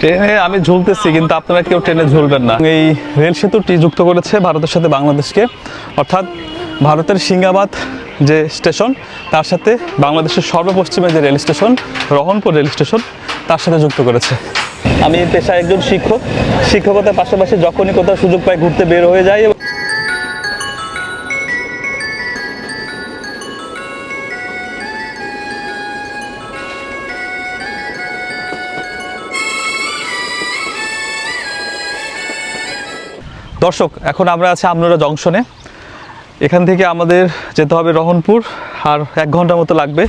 ট্রেনে আমি ঝুলতেছি, কিন্তু আপনারা কেউ ট্রেনে ঝুলবেন না। এই রেল সেতুটি যুক্ত করেছে ভারতের সাথে বাংলাদেশকে। অর্থাৎ ভারতের সিঙ্গাবাদ যে স্টেশন, তার সাথে বাংলাদেশের সর্বপশ্চিমে যে rail station, Rohanpur rail station, তার সাথে যুক্ত করেছে। আমি পেশায় একজন শিক্ষক। শিক্ষকতার পাশাপাশি যখনই কোথাও সুযোগ পাই ঘুরতে বের হয়ে যাই দর্শক, এখন আমরা আছি আমনোরা জংশনে। এখান থেকে আমাদের যেতে হবে রহনপুর, আর এক ঘণ্টা মতো লাগবে।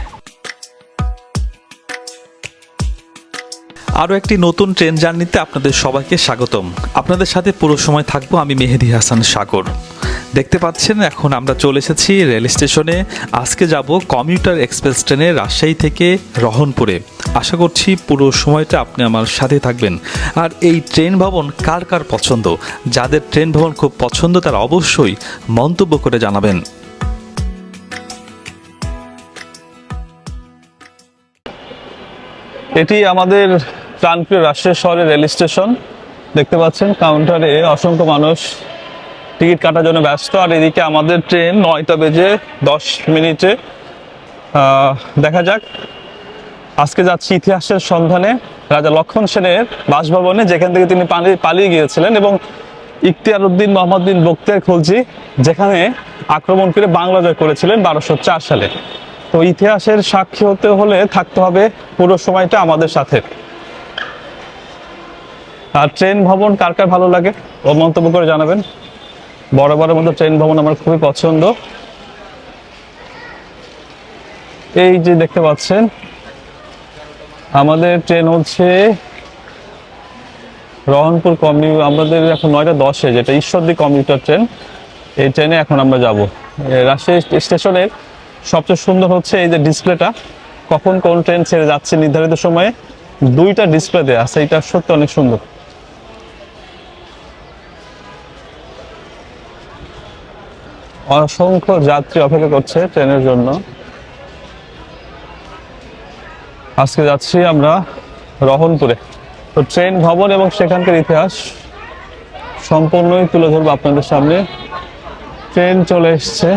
আরও একটি নতুন ট্রেন জার্নিতে আপনাদের সবাইকে স্বাগতম। আপনাদের সাথে পুরো সময় থাকব আমি মেহেদি হাসান সাগর। দেখতে পাচ্ছেন, এখন আমরা চলে এসেছি রেল স্টেশনে। আজকে যাব কমিউটার এক্সপ্রেস ট্রেনে রাজশাহী থেকে রহনপুরে। আশা করছি পুরো সময়টা আপনি আমার সাথে থাকবেন। আর এই ট্রেন ভবন কার কার পছন্দ? যাদের ট্রেন ভবন খুব পছন্দ, তারা অবশ্যই মন্তব্য করে জানাবেন। এটি আমাদের প্রাণপ্রিয় রাষ্ট্রের শহরের রেল স্টেশন। দেখতে পাচ্ছেন কাউন্টারে অসংখ্য মানুষ টিকিট কাটার জন্য ব্যস্ত, আর এদিকে আমাদের ট্রেন নয়টা বেজে দশ মিনিটে। দেখা যাক। আজকে যাচ্ছি ইতিহাসের সন্ধানে, রাজা লক্ষণ সেনের বাসভবনে, যেখান থেকে তিনি পালিয়ে গিয়েছিলেন এবং ইখতিয়ার উদ্দিন মোহাম্মদ বিন বক্তিয়ার খলজি, যেখানে আক্রমণ করে বাংলা জয় করেছিলেন বারোশো চার সালে। তো ইতিহাসের সাক্ষী হতে হলে থাকতে হবে পুরো সময়টা আমাদের সাথে। আর ট্রেন ভবন কার কার ভালো লাগে? ও মন্তব্য করে জানাবেন। বড় মতো ট্রেন ভবন আমার খুবই পছন্দ। এই যে দেখতে পাচ্ছেন, আমাদের ট্রেন হচ্ছে রহনপুর কমিউ আমাদের এখন নয়টা দশে যেটা ঈশ্বরদী কমিউটার ট্রেন এই ট্রেনে এখন আমরা যাব। রাজশাহী স্টেশনের সবচেয়ে সুন্দর হচ্ছে এই যে ডিসপ্লেটা কখন কোন ট্রেন ছেড়ে যাচ্ছে নির্ধারিত সময়ে দুইটা ডিসপ্লে দেওয়া আছে, এটা সত্যি অনেক সুন্দর। অসংখ্য যাত্রী অপেক্ষা করছে ট্রেনের জন্য। আজকে যাচ্ছি আমরা রহনপুরে। তো ট্রেন, ভবন এবং সেখানকার ইতিহাস সম্পূর্ণই তুলে ধরবো আপনাদের সামনে। ট্রেন চলে এসছে।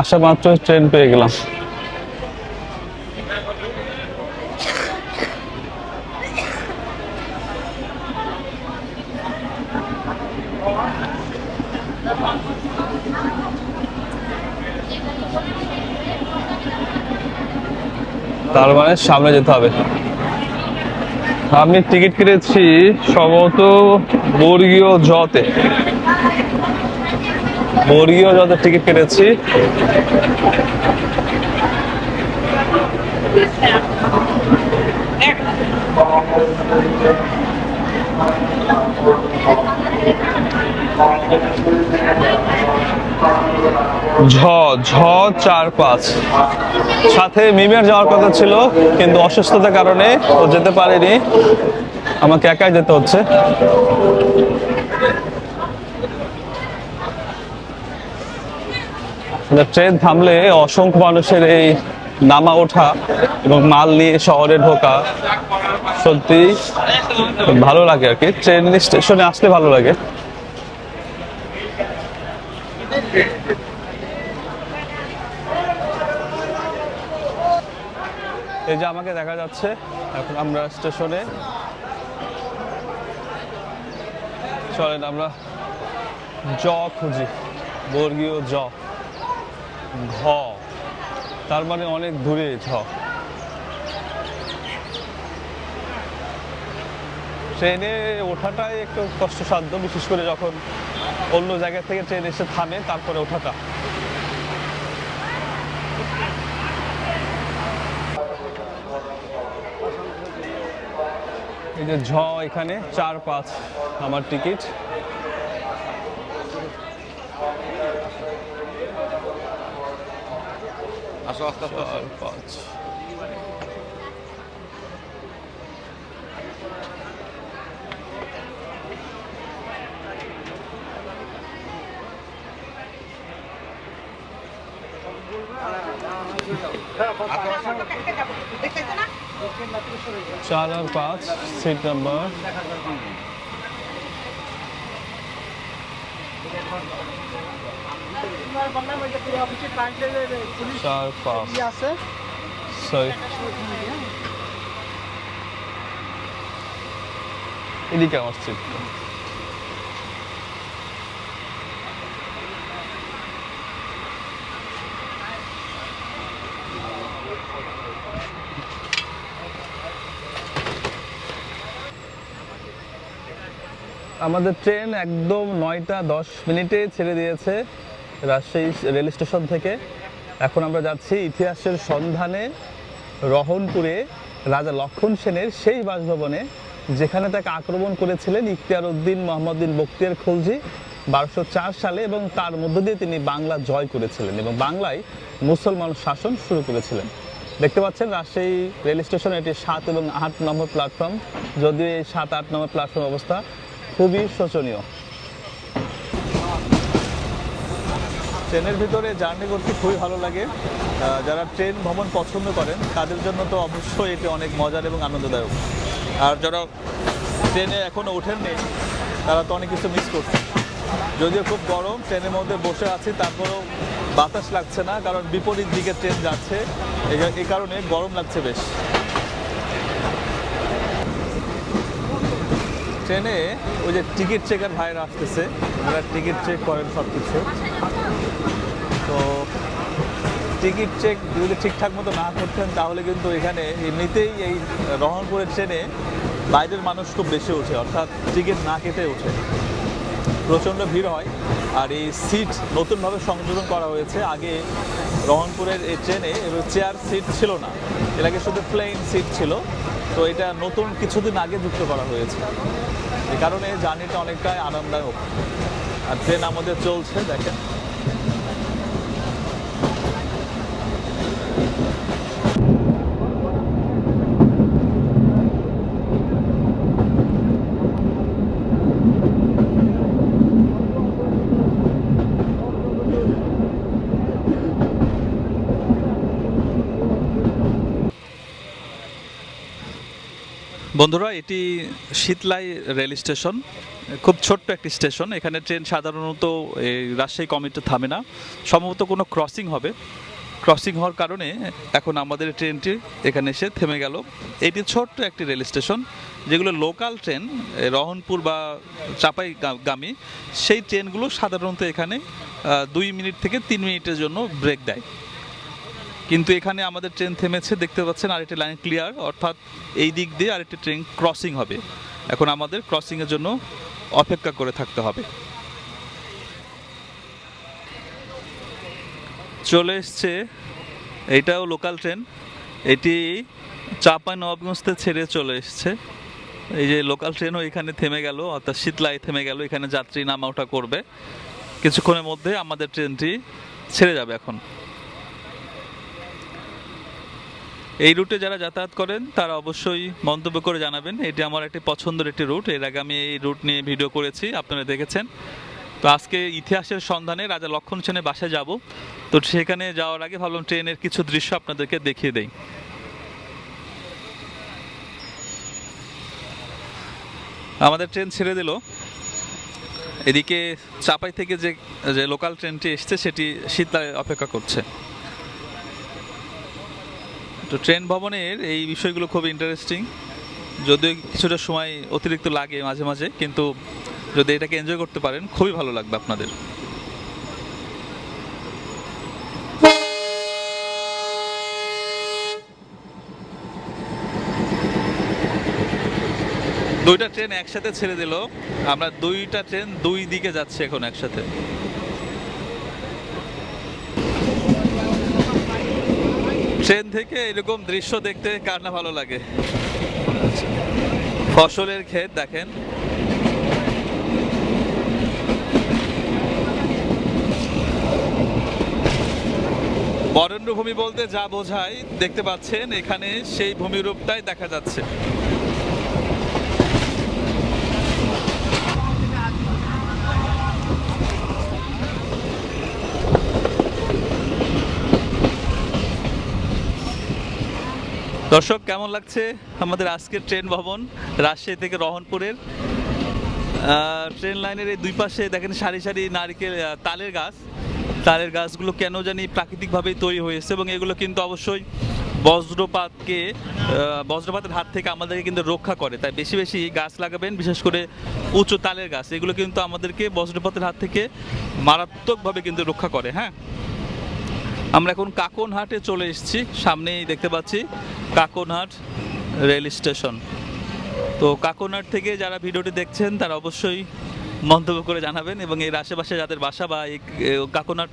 আসা মাত্র ট্রেন পেয়ে গেলাম। তার মানে সামনে যেতে হবে। আমি টিকিট কেটেছি সম্ভবত বর্গীয় জতে। বর্গীয় জতে টিকিট কেটেছি। ঝ ঝ, চার, পাঁচ। সাথে মিমের যাওয়ার কথা ছিল, কিন্তু অসুস্থতার কারণে ও যেতে পারেনি। আমাকে একাই যেতে হচ্ছে। ট্রেন থামলে অসংখ্য মানুষের এই নামা ওঠা এবং মাল নিয়ে শহরে ঢোকা সত্যি ভালো লাগে আর কি। ট্রেন স্টেশনে আসলে ভালো লাগে। এই যে আমাকে দেখা যাচ্ছে, এখন আমরা স্টেশনে। চলেন আমরা জ খুঁজি, বর্গীয় জ, ঘ। তার মানে অনেক দূরে ঝ। ট্রেনে ওঠাটাই একটু কষ্টসাধ্য, বিশেষ করে যখন অন্য জায়গা থেকে ট্রেন এসে থামে তারপরে ওঠাটা। এই যে ঝ এখানে চার পাঁচ আমার টিকিট। চার পাঁচ চার আর পাঁচ সিট নাম্বার চার পাঁচ। সরি এদিকে আমার সিটটা আমাদের ট্রেন একদম নয়টা দশ মিনিটে ছেড়ে দিয়েছে রাজশাহী রেল স্টেশন থেকে। এখন আমরা যাচ্ছি ইতিহাসের সন্ধানে রহনপুরে রাজা লক্ষণ সেনের সেই বাসভবনে, যেখানে তাকে আক্রমণ করেছিলেন ইখতিয়ার উদ্দিন মোহাম্মদিন বক্তিয়ার খলজি বারোশো চার সালে এবং তার মধ্য দিয়ে তিনি বাংলা জয় করেছিলেন এবং বাংলায় মুসলমান শাসন শুরু করেছিলেন। দেখতে পাচ্ছেন রাজশাহী রেল স্টেশন এটি সাত এবং আট নম্বর প্ল্যাটফর্ম, যদিও এই সাত আট নম্বর প্ল্যাটফর্ম অবস্থা খুবই শোচনীয়। ট্রেনের ভিতরে জার্নি করতে খুবই ভালো লাগে। যারা ট্রেন ভ্রমণ পছন্দ করেন, তাদের জন্য তো অবশ্যই এটি অনেক মজার এবং আনন্দদায়ক। আর যারা ট্রেনে এখনও ওঠেননি তারা তো অনেক কিছু মিস করছে যদিও খুব গরম, ট্রেনের মধ্যে বসে আছি, তারপরেও বাতাস লাগছে না, কারণ বিপরীত দিকে ট্রেন যাচ্ছে। এই কারণে গরম লাগছে বেশ। ট্রেনে ওই যে টিকিট চেকার ভাইরা আসতেছে ওরা টিকিট চেক করেন সব কিছু তো টিকিট চেক যদি ঠিকঠাক মতো না করতেন, তাহলে কিন্তু এখানে এমনিতেই এই রহনপুরের ট্রেনে বাইরের মানুষ খুব বেশি ওঠে, অর্থাৎ টিকিট না কেটে ওঠে। প্রচণ্ড ভিড় হয়, আর এই সিট নতুনভাবে সংযোজন করা হয়েছে। আগে রহনপুরের এই ট্রেনে এবার চেয়ার সিট ছিল না, এর আগে শুধু প্লেন সিট ছিল। তো এটা নতুন কিছুদিন আগে যুক্ত করা হয়েছে। এ কারণে জার্নিটা অনেকটাই আরামদায়ক। আর ট্রেন আমাদের চলছে, দেখেন। বন্ধুরা, এটি শীতলাই রেল স্টেশন। খুব ছোট্ট একটি স্টেশন। এখানে ট্রেন সাধারণত এই রাজশাহী কমিটি থামে না। সম্ভবত কোনো ক্রসিং হবে। ক্রসিং হওয়ার কারণে এখন আমাদের ট্রেনটি এখানে এসে থেমে গেল। এটি ছোট্ট একটি রেল স্টেশন, যেগুলো লোকাল ট্রেন রহনপুর বা চাপাই গামী সেই ট্রেনগুলো সাধারণত এখানে দুই মিনিট থেকে তিন মিনিটের জন্য ব্রেক দেয়। কিন্তু এখানে আমাদের ট্রেন থেমেছে, দেখতে পাচ্ছেন আরেকটি লাইন ক্লিয়ার, অর্থাৎ এই দিক দিয়ে আরেকটি ট্রেন ক্রসিং হবে। এখন আমাদের ক্রসিংয়ের জন্য অপেক্ষা করে থাকতে হবে। চলে এসছে, এটাও লোকাল ট্রেন এটি চাপাই নবাবগঞ্জতে ছেড়ে চলে এসছে। এই যে লোকাল ট্রেনও এখানে থেমে গেল, অর্থাৎ শীতলাই থেমে গেল, এখানে যাত্রী নামা ওঠা করবে। কিছুক্ষণের মধ্যে আমাদের ট্রেনটি ছেড়ে যাবে এখন। এই রুটে যারা যাতায়াত করেন, তারা অবশ্যই মন্তব্য করে জানাবেন। এটি আমার একটি পছন্দের একটি রুট। এর আগে আমি এই রুট নিয়ে ভিডিও করেছি, আপনারা দেখেছেন। তো আজকে ইতিহাসের সন্ধানে রাজা লক্ষণ সেনের বাসায় যাব। তো সেখানে যাওয়ার আগে ভাবলাম ট্রেনের কিছু দৃশ্য আপনাদেরকে দেখিয়ে দেই। আমাদের ট্রেন ছেড়ে দিল। এদিকে চাপাই থেকে যে যে লোকাল ট্রেনটি এসছে, সেটি শীতলায় অপেক্ষা করছে। তো ট্রেন ভবনের এই বিষয়গুলো খুব ইন্টারেস্টিং যদিও কিছুটা সময় অতিরিক্ত লাগে মাঝে মাঝে, কিন্তু যদি এটাকে এনজয় করতে পারেন, খুবই ভালো লাগবে আপনাদের। দুইটা ট্রেন একসাথে ছেড়ে দিল। আমরা দুইটা ট্রেন দুই দিকে যাচ্ছে এখন একসাথে। ট্রেন থেকে এরকম দৃশ্য দেখতে কার না ভালো লাগে? ফসলের ক্ষেত দেখেন। বরেণ্য ভূমি বলতে যা বোঝায়, দেখতে পাচ্ছেন, এখানে সেই ভূমিরূপটাই দেখা যাচ্ছে। দর্শক, কেমন লাগছে আমাদের আজকের ট্রেন ভবন রাজশাহী থেকে রহনপুরের? ট্রেন লাইনের এই দুই পাশে দেখেন সারি সারি নারকেল তালের গাছ। তালের গাছগুলো কেন জানি প্রাকৃতিকভাবেই তৈরি হয়েছে এবং এগুলো কিন্তু অবশ্যই বজ্রপাতকে বজ্রপাতের হাত থেকে আমাদেরকে কিন্তু রক্ষা করে। তাই বেশি বেশি গাছ লাগাবেন, বিশেষ করে উঁচু তালের গাছ। এগুলো কিন্তু আমাদেরকে বজ্রপাতের হাত থেকে মারাত্মকভাবে কিন্তু রক্ষা করে হ্যাঁ? আমরা এখন কাকনহাটে চলে এসেছি। সামনেই দেখতে পাচ্ছি কাকনহাট রেল স্টেশন। তো কাকনহাট থেকে যারা ভিডিওটি দেখছেন, তারা অবশ্যই মন্তব্য করে জানাবেন এবং এর আশেপাশে যাদের বাসা বা এই কাকনহাট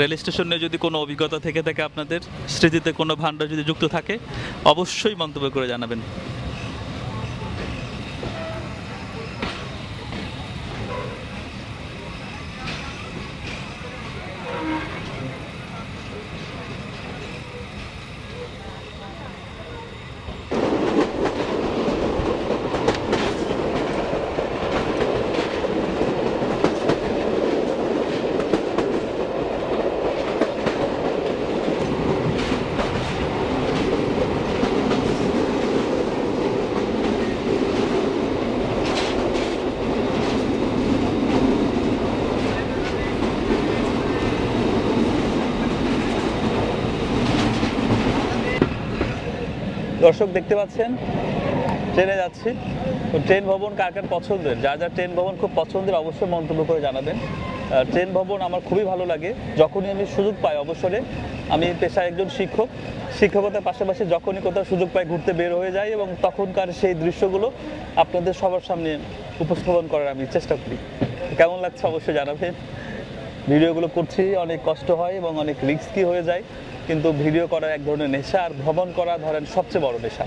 রেল স্টেশনে যদি কোনো অভিজ্ঞতা থেকে থাকে আপনাদের, স্মৃতিতে কোনো ভাণ্ডার যদি যুক্ত থাকে, অবশ্যই মন্তব্য করে জানাবেন। দর্শক দেখতে পাচ্ছেন, ট্রেনে যাচ্ছি। তো ট্রেন ভবন কার কার পছন্দের? যার যার ট্রেন ভবন খুব পছন্দের অবশ্যই মন্তব্য করে জানাবেন। ট্রেন ভবন আমার খুবই ভালো লাগে। যখনই আমি সুযোগ পাই অবসরে, আমি পেশায় একজন শিক্ষক। শিক্ষকতার পাশাপাশি যখনই কোথাও সুযোগ পাই ঘুরতে বের হয়ে যাই এবং তখনকার সেই দৃশ্যগুলো আপনাদের সবার সামনে উপস্থাপন করার আমি চেষ্টা করি। কেমন লাগছে অবশ্যই জানাবেন। ভিডিওগুলো করছি, অনেক কষ্ট হয় এবং অনেক রিস্কি হয়ে যায়। কিন্তু ভিডিও করার এক ধরনের নেশা আর ভ্রমণ করা ধরেন সবচেয়ে বড় নেশা।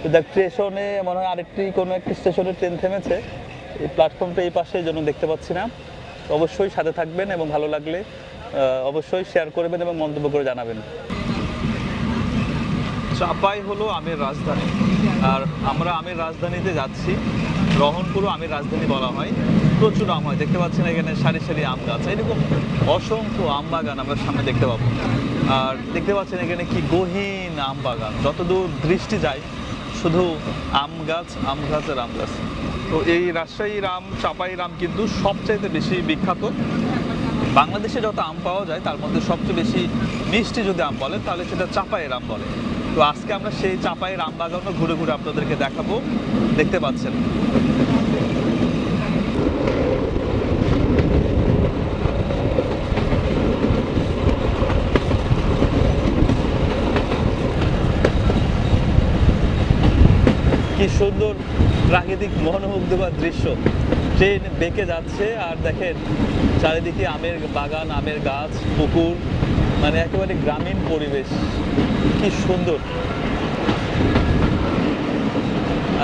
তো দেখ, স্টেশনে মনে হয় আরেকটি কোনো একটি স্টেশনে ট্রেন থেমেছে। এই প্ল্যাটফর্মটা এই পাশে এই জন্য দেখতে পাচ্ছি না। অবশ্যই সাথে থাকবেন এবং ভালো লাগলে অবশ্যই শেয়ার করবেন এবং মন্তব্য করে জানাবেন। চাপাই হলো আমের রাজধানী। আর আমরা আমের রাজধানীতে যাচ্ছি। রহনপুরও আমের রাজধানী বলা হয়। প্রচুর আম হয়, দেখতে পাচ্ছেন এখানে সারি সারি আম গাছ। এরকম অসংখ্য আম বাগান আমরা সামনে দেখতে পাবো। আর দেখতে পাচ্ছেন এখানে কি গহীন আম বাগান। যতদূর দৃষ্টি যায়, শুধু আম গাছ আম গাছ আর আম গাছ। তো এই রাজশাহীর আম, চাপাইয়ের আম কিন্তু সবচাইতে বেশি বিখ্যাত। বাংলাদেশে যত আম পাওয়া যায়, তার মধ্যে সবচেয়ে বেশি মিষ্টি যদি আম বলে তাহলে সেটা চাপায়ের আম বলে। তো আজকে আমরা সেই চাপায়ের আম বাগানও ঘুরে ঘুরে আপনাদেরকে দেখাবো। দেখতে পাচ্ছেন। কি সুন্দর প্রাকৃতিক মনোমুগ্ধকর দৃশ্য। ট্রেন বেঁকে যাচ্ছে আর দেখেন চারিদিকে আমের বাগান, আমের গাছ, পুকুর মানে একেবারে গ্রামীণ পরিবেশ। কি সুন্দর।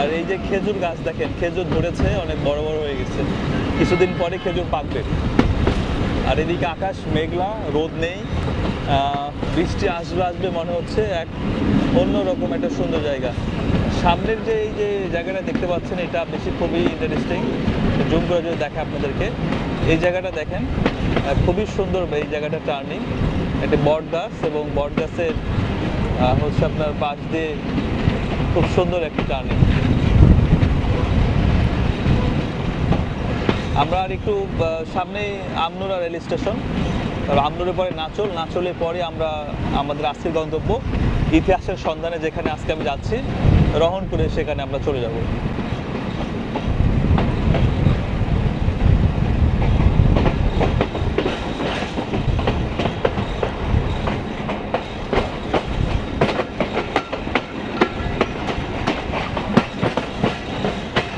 আর এই যে খেজুর গাছ দেখেন, খেজুর ধরেছে, অনেক বড় বড় হয়ে গেছে। কিছুদিন পরে খেজুর পাকবে। আর এদিকে আকাশ মেঘলা, রোদ নেই। বৃষ্টি আসবে আসবে মনে হচ্ছে। এক অন্যরকম একটা সুন্দর জায়গা। সামনের যে এই যে জায়গাটা দেখতে পাচ্ছেন এটা বেশি খুবই ইন্টারেস্টিং জুম করে যদি দেখে আপনাদেরকে। এই জায়গাটা দেখেন খুবই সুন্দর এই জায়গাটা টার্নিং একটি বট গাছ এবং বট গাছের আহ, হচ্ছে আপনার পাশ দিয়ে খুব সুন্দর একটি টার্নিং আমরা আর একটু আহ, সামনেই আমনুরা রেল স্টেশন। আর আমনুরের পরে নাচল নাচলের পরে আমরা আমাদের আজকের গন্তব্য। ইতিহাসের সন্ধানে যেখানে আজকে আমি যাচ্ছি, রহনপুরে সেখানে আমরা চলে যাব।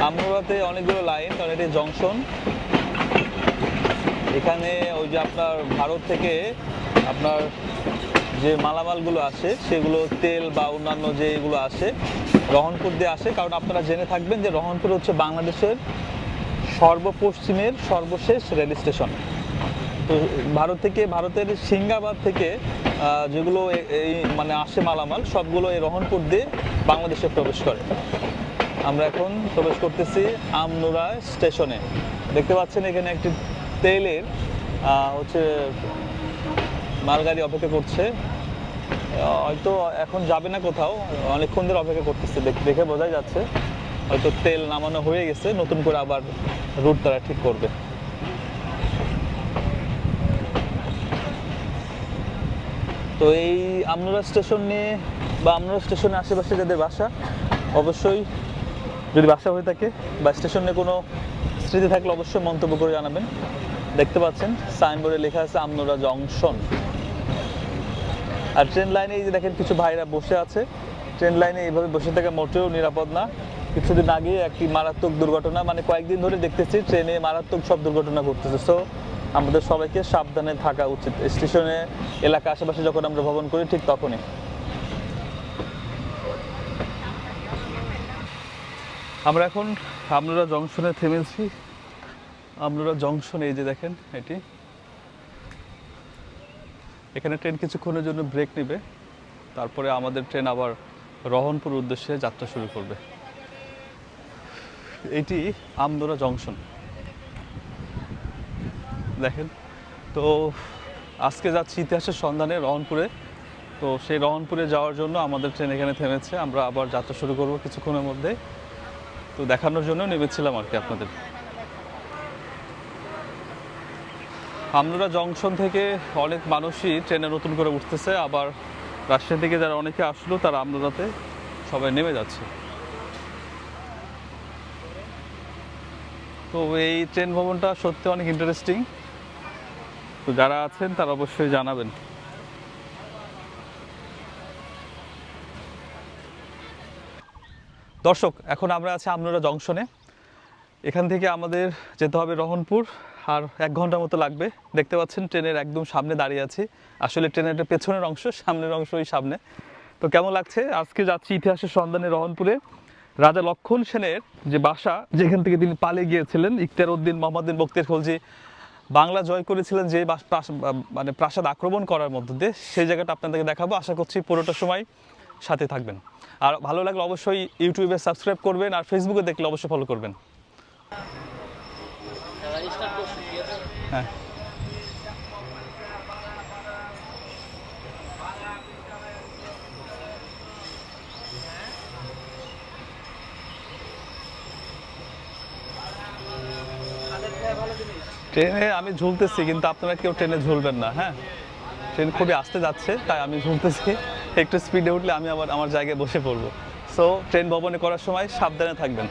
আমনুরাতে অনেকগুলো লাইন, কারণ জংশন। এখানে ওই যে আপনার ভারত থেকে আপনার যে মালামালগুলো আসে, সেগুলো তেল বা অন্যান্য যে এগুলো আসে, রহনপুর দিয়ে আসে। কারণ আপনারা জেনে থাকবেন যে রহনপুর হচ্ছে বাংলাদেশের সর্বপশ্চিমের সর্বশেষ রেল স্টেশন। তো ভারত থেকে, ভারতের সিঙ্গাবাদ থেকে যেগুলো এই মানে আসে মালামাল, সবগুলো এই রহনপুর দিয়ে বাংলাদেশে প্রবেশ করে। আমরা এখন প্রবেশ করতেছি আমনুরা স্টেশনে। দেখতে পাচ্ছেন এখানে একটি তেলের হচ্ছে মালগাড়ি অপেক্ষা করছে। হয়তো এখন যাবে না কোথাও, অনেকক্ষণ ধরে অপেক্ষা করতেছে, দেখ- বোঝাই যাচ্ছে। হয়তো তেল নামানো হয়ে গেছে, নতুন করে আবার রুট তারা ঠিক করবে। তো এই আমনুরা স্টেশন বা আমনুরা স্টেশনের আশেপাশে যাদের বাসা, অবশ্যই যদি বাসা হয়ে থাকে বা স্টেশনে কোনো স্মৃতি থাকলে অবশ্যই মন্তব্য করে জানাবেন। দেখতে পাচ্ছেন সাইনবোর্ডে লেখা আছে আমনোরা জংশন। আর ট্রেন লাইনে এই যে দেখেন কিছু ভাইরা বসে আছে। ট্রেন লাইনে এইভাবে বসে থাকা মোটেও নিরাপদ না। কিছুদিন আগে একটি মারাত্মক দুর্ঘটনা মানে কয়েকদিন ধরে দেখতেছি ট্রেনে মারাত্মক সব দুর্ঘটনা ঘটতেছে। সো আমাদের সবাইকে সাবধানে থাকা উচিত। স্টেশনে এলাকা আশেপাশে যখন আমরা ভ্রমণ করি, ঠিক তখনই। আমরা এখন আমনুরা জংশনে থেমেছি। আমনুরা জংশন, এই যে দেখেন এটি। এখানে ট্রেন কিছুক্ষণের জন্য ব্রেক নেবে। তারপরে আমাদের ট্রেন আবার রহনপুর উদ্দেশ্যে যাত্রা শুরু করবে। এটি আমদোরা জংশন। দেখেন, তো আজকে যাচ্ছি ইতিহাসের সন্ধানে রহনপুরে। তো সেই রহনপুরে যাওয়ার জন্য আমাদের ট্রেন এখানে থেমেছে। আমরা আবার যাত্রা শুরু করব কিছুক্ষণের মধ্যে। তো দেখানোর জন্য নেমেছিলাম আর কি আপনাদের। আমনুরা জংশন থেকে অনেক মানুষই ট্রেনে নতুন করে উঠতেছে। আবার রাজশাহী থেকে যারা অনেকে আসলো, তারা আমনুরাতে সবাই নেমে যাচ্ছে। তো এই ট্রেন ভবনটা সত্যি অনেক ইন্টারেস্টিং তো যারা আছেন, তারা অবশ্যই জানাবেন। দর্শক, এখন আমরা আছি আমনুরা জংশনে। এখান থেকে আমাদের যেতে হবে রহনপুর। আর এক ঘণ্টার মতো লাগবে। দেখতে পাচ্ছেন, ট্রেনের একদম সামনে দাঁড়িয়ে আছি। আসলে ট্রেনের পেছনের অংশ, সামনের অংশ ওই সামনে। তো কেমন লাগছে? আজকে যাচ্ছি ইতিহাসের সন্ধানে রহনপুরে। রাজা লক্ষণ সেনের যে বাসা, যেখান থেকে তিনি পালিয়ে গিয়েছিলেন ইখতিয়ার উদ্দিন মোহাম্মদিন বক্তের খলজি, বাংলা জয় করেছিলেন যে মানে প্রাসাদ আক্রমণ করার মধ্য দিয়ে, সেই জায়গাটা আপনাদেরকে দেখাবো। আশা করছি পুরোটা সময় সাথে থাকবেন। আর ভালো লাগলে অবশ্যই ইউটিউবে সাবস্ক্রাইব করবেন, আর ফেসবুকে দেখলে অবশ্যই ফলো করবেন। হ্যাঁ। ট্রেনে আমি ঝুলতেছি, কিন্তু আপনারা কেউ ট্রেনে ঝুলবেন না হ্যাঁ? ট্রেন খুবই আস্তে যাচ্ছে, তাই আমি ঝুলতেছি। একটু স্পিডে উঠলে আমি আবার আমার জায়গায় বসে পড়ব। সো ট্রেন ভবনে করার সময় সাবধানে থাকবেন।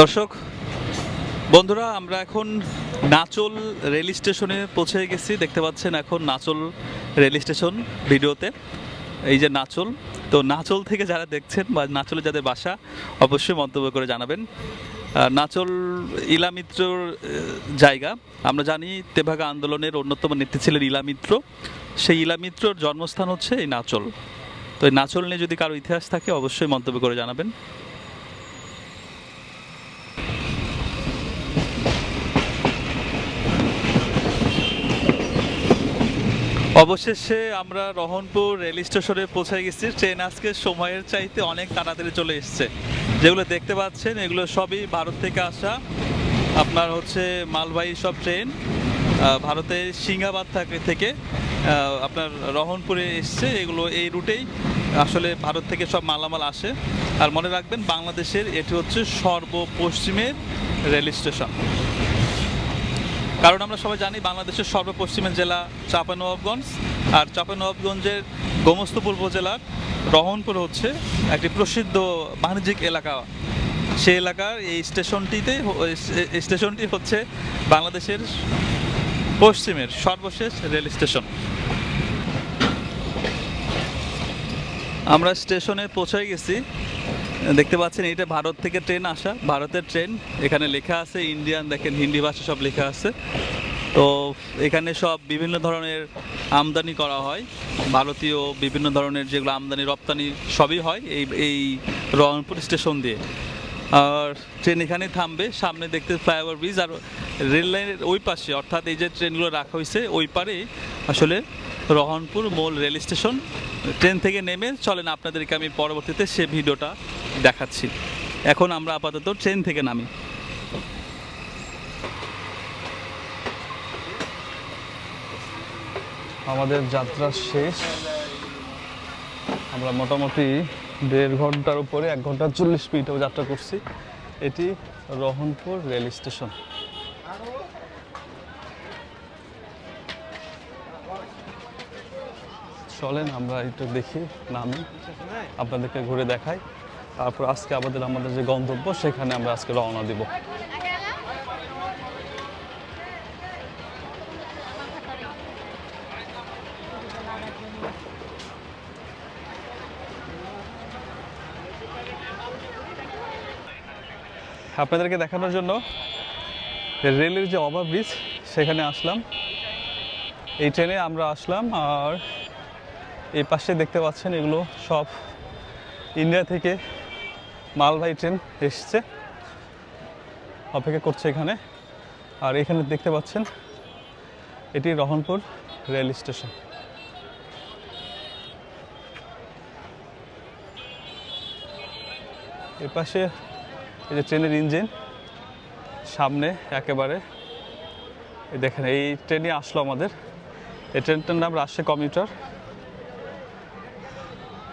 দর্শক, বন্ধুরা, আমরা এখন নাচল রেল স্টেশনে পৌঁছে গেছি। দেখতে পাচ্ছেন এখন নাচল রেল স্টেশন ভিডিওতে। এই যে নাচল, তো নাচল থেকে যারা দেখছেন বা নাচলে যাদের বাসা, অবশ্যই মন্তব্য করে জানাবেন। নাচল ইলামিত্রর জায়গা। আমরা জানি তেভাগা আন্দোলনের অন্যতম নেত্রী ছিলেন ইলামিত্র। সেই ইলামিত্রর জন্মস্থান হচ্ছে এই নাচল। তো এই নাচল নিয়ে যদি কারও ইতিহাস থাকে, অবশ্যই মন্তব্য করে জানাবেন। অবশেষে আমরা রহনপুর রেল স্টেশনে পৌঁছে গেছি। ট্রেন আজকে সময়ের চাইতে অনেক তাড়াতাড়ি চলে এসেছে। যেগুলো দেখতে পাচ্ছেন, এগুলো সবই ভারত থেকে আসা। আপনার হচ্ছে মালবাহী সব ট্রেন ভারতের সিঙ্গাবাদ থাকে- থেকে আপনার রহনপুরে এসছে। এগুলো এই রুটেই আসলে ভারত থেকে সব মালামাল আসে। আর মনে রাখবেন, বাংলাদেশের এটি হচ্ছে সর্বপশ্চিমের রেল স্টেশন। কারণ আমরা সবাই জানি বাংলাদেশের সর্বপশ্চিমের জেলা চাঁপানবাবগঞ্জ আর চাঁপানবাবগঞ্জের গোমস্তপুর উপজেলার রহনপুর হচ্ছে একটি প্রসিদ্ধ বাণিজ্যিক এলাকা। সেই এলাকার এই স্টেশনটিতে স্টেশনটি হচ্ছে বাংলাদেশের পশ্চিমের সর্বশেষ রেল স্টেশন। আমরা স্টেশনে পৌঁছে গেছি। দেখতে পাচ্ছেন এটা ভারত থেকে ট্রেন আসা। ভারতের ট্রেন, এখানে লেখা আছে ইন্ডিয়ান, দেখেন হিন্দি ভাষা সব লেখা আছে। তো এখানে সব বিভিন্ন ধরনের আমদানি করা হয়। ভারতীয় বিভিন্ন ধরনের যেগুলো আমদানি, রপ্তানি সবই হয় এই এই রহনপুর স্টেশন দিয়ে। আর ট্রেন এখানেই থামবে, সামনে দেখতে ফ্লাইওভার ব্রিজ। আর রেল লাইনের ওই পাশে, অর্থাৎ এই যে ট্রেনগুলো রাখা হয়েছে, ওই পারে আসলে রহনপুর মোল রেল স্টেশন। ট্রেন থেকে নেমে চলেন আপনাদেরকে আমি পরবর্তীতে সে ভিডিওটা দেখাচ্ছি। এখন আমরা আপাতত ট্রেন থেকে নামি। আমাদের যাত্রা শেষ। আমরা মোটামুটি দেড় ঘণ্টার উপরে, এক ঘণ্টা চল্লিশ মিনিটও যাত্রা করছি। এটি রহনপুর রেল স্টেশন। চলেন, আমরা একটু দেখি নামি, আপনাদেরকে ঘুরে দেখাই। তারপর আজকে আমাদের আমাদের যে গন্তব্য, সেখানে আমরা আজকে রওনা দিব। আপনাদেরকে দেখানোর জন্য রেলের যে ওভারব্রিজ, সেখানে আসলাম। এই ট্রেনে আমরা আসলাম, আর এই পাশে দেখতে পাচ্ছেন এগুলো সব ইন্ডিয়া থেকে মালবাহী ট্রেন এসছে, অপেক্ষা করছে এখানে। আর এখানে দেখতে পাচ্ছেন এটি রহনপুর রেল স্টেশন। এ পাশে এই যে ট্রেনের ইঞ্জিন, সামনে একেবারে দেখেন এই ট্রেনই আসলো আমাদের। এই ট্রেনটার নাম রাজশাহী কমিউটার।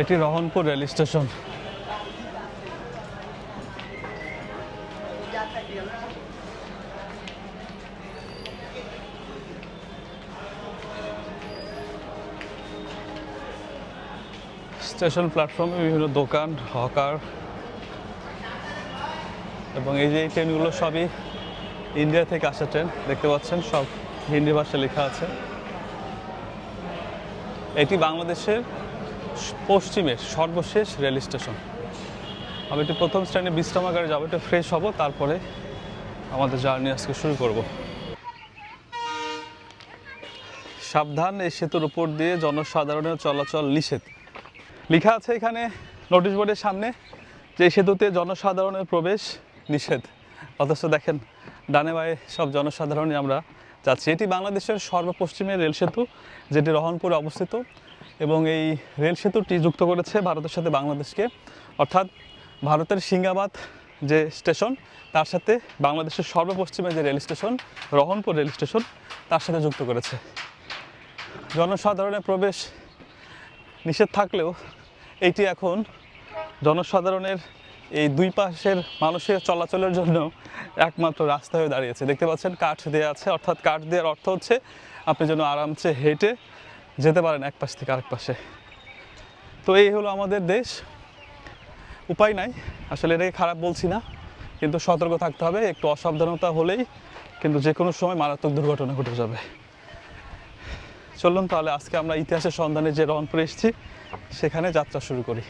এটি রহনপুর রেল স্টেশন। স্টেশন প্ল্যাটফর্মে বিভিন্ন দোকান, হকার এবং এই যে ট্রেনগুলো সবই ইন্ডিয়া থেকে আসা ট্রেন, দেখতে পাচ্ছেন সব হিন্দি ভাষায় লেখা আছে। এটি বাংলাদেশের পশ্চিমের সর্বশেষ রেল স্টেশন। আমি একটু প্রথম স্ট্যান্ডে বিশ্রামাগারে যাব, একটু ফ্রেশ হব, তারপরে আমাদের জার্নি আজকে শুরু করব। সাবধান, এই সেতুর উপর দিয়ে জনসাধারণের চলাচল নিষেধ। লেখা আছে এখানে নোটিশ বোর্ডের সামনে, যে সেতুতে জনসাধারণের প্রবেশ নিষেধ। অথচ দেখেন, ডানে বায়ে সব জনসাধারণই আমরা যাচ্ছি। এটি বাংলাদেশের সর্বপশ্চিমের রেল সেতু, যেটি রহনপুরে অবস্থিত। এবং এই রেল সেতুটি যুক্ত করেছে ভারতের সাথে বাংলাদেশকে। অর্থাৎ ভারতের সিঙ্গাবাদ যে স্টেশন, তার সাথে বাংলাদেশের সর্বপশ্চিমে যে rail station, Rohanpur rail station, তার সাথে যুক্ত করেছে। জনসাধারণের প্রবেশ নিষেধ থাকলেও এইটি এখন জনসাধারণের এই দুই পাশের মানুষের চলাচলের জন্য একমাত্র রাস্তা হয়ে দাঁড়িয়েছে। দেখতে পাচ্ছেন কাঠ দেওয়া আছে, অর্থাৎ কাঠ দেওয়ার অর্থ হচ্ছে আপনি যেন আরামসে হেঁটে যেতে পারেন এক পাশ থেকে আরেক পাশে। তো এই হলো আমাদের দেশ। উপায় নাই। আসলে এটাকে খারাপ বলছি না, কিন্তু সতর্ক থাকতে হবে। একটু অসাবধানতা হলেই কিন্তু যে কোনো সময় মারাত্মক দুর্ঘটনা ঘটে যাবে। চলুন তাহলে আজকে আমরা ইতিহাসের সন্ধানে যে রংপুরে এসেছি, সেখানে যাত্রা শুরু করি।